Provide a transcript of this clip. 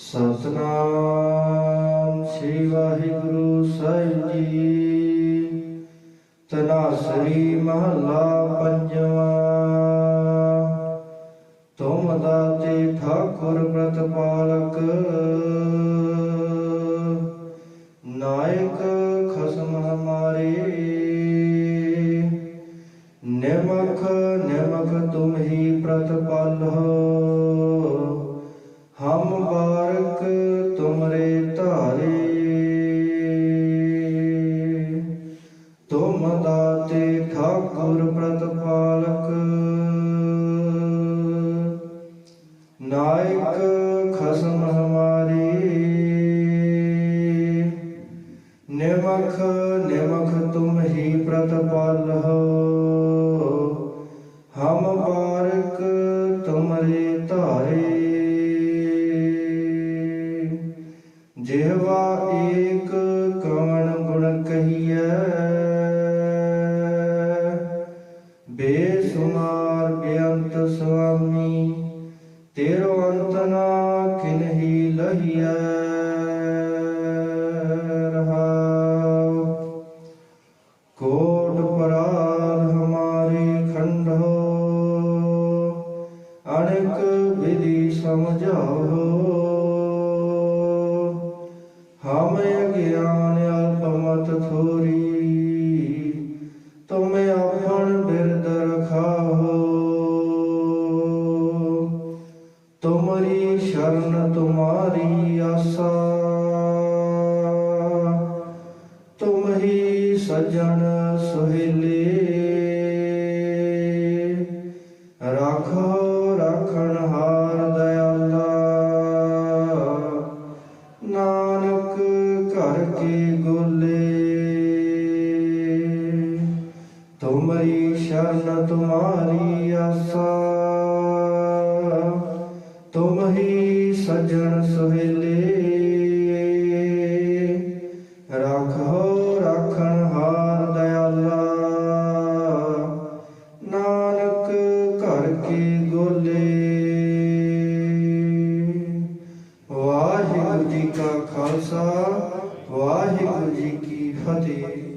ਸਤਨਾਮ ਸ੍ਰੀ ਵਾਹਿਗੁਰੂ ਸਾਹਿਬ ਜੀ। ਤਨਾਸਰੀ ਮਹਲਾ ਪੰਜਵਾ। ਤੁਮ ਦਾਤੇ ਠਾਕੁਰ ਪ੍ਰਤਪਾਲਕ। ਨਾਇਕ ਖਸਮ ਹਮਾਰੇ। ਨਿਮਖ ਨਿਮਖ ਤੁਮ ਹੀ ਪ੍ਰਤਪਾਲ ਹਮ ਦਾਤੇ ਠਾਕੁਰ ਪ੍ਰਤਪਾਲਕ ਨਾਇਕ ਖਸਮ ਹਮਾਰੀ। ਨਿਮਖ ਨਿਮਖ ਤੁਮ ਹੀ ਪ੍ਰਤਪਾਲੋ ਹਮ ਬਾਰਕ ਤੁਮਰੇ ਧਾਰੇ। ਜਿਹਵਾ ਏਕ ਕਵਣ ਗੁਣ ਕਹੀਐ। ਬੇਸੁਮਾਰ ਬੇਅੰਤ ਸੁਆਮੀ, ਤੇਰੋ ਅੰਤ ਨਾ ਕਿਨਹੀ ਲਹੀਐ ਰਹਾਉ। ਕੋਟ ਪਰਾਧ ਹਮਾਰੇ ਖੰਡੋ ਅਨੇਕ ਵਿਧि ਸਮਝਾਓ ਹਮ ਅਗਿਆਨ ਅਲਪਮਤ ਥੋਰੀ, ਤੁਮ ਆਪਣ ਬਿਰਦ ਤੁਮਰੀ ਸ਼ਰਨ, ਤੁਮਾਰੀ ਆਸਾ। ਤੁਮ ਹੀ ਸਜਣ ਸੁਹੇਲੇ। ਰਾਖੋ, ਰਾਖਣ ਹਾਰ ਦਇਆਲਾ। ਨਾਨਕ ਘਰ ਕੀ ਗੋਲੇ। ਤੁਮਰੀ ਸ਼ਰਨ, ਤੁਮਾਰੀ ਆਸਾ। ਹੋਈ ਸਜਣ ਸੁਹੇਲੇ। ਰੱਖੋ ਰੱਖਣ ਹਾਰ ਦਇਆਲਾ। ਨਾਨਕ ਘਰ ਕੇ ਗੋਲੇ। ਵਾਹਿਗੁਰੂ ਜੀ ਕਾ ਖਾਲਸਾ, ਵਾਹਿਗੁਰੂ ਜੀ ਕੀ ਫਤਿਹ।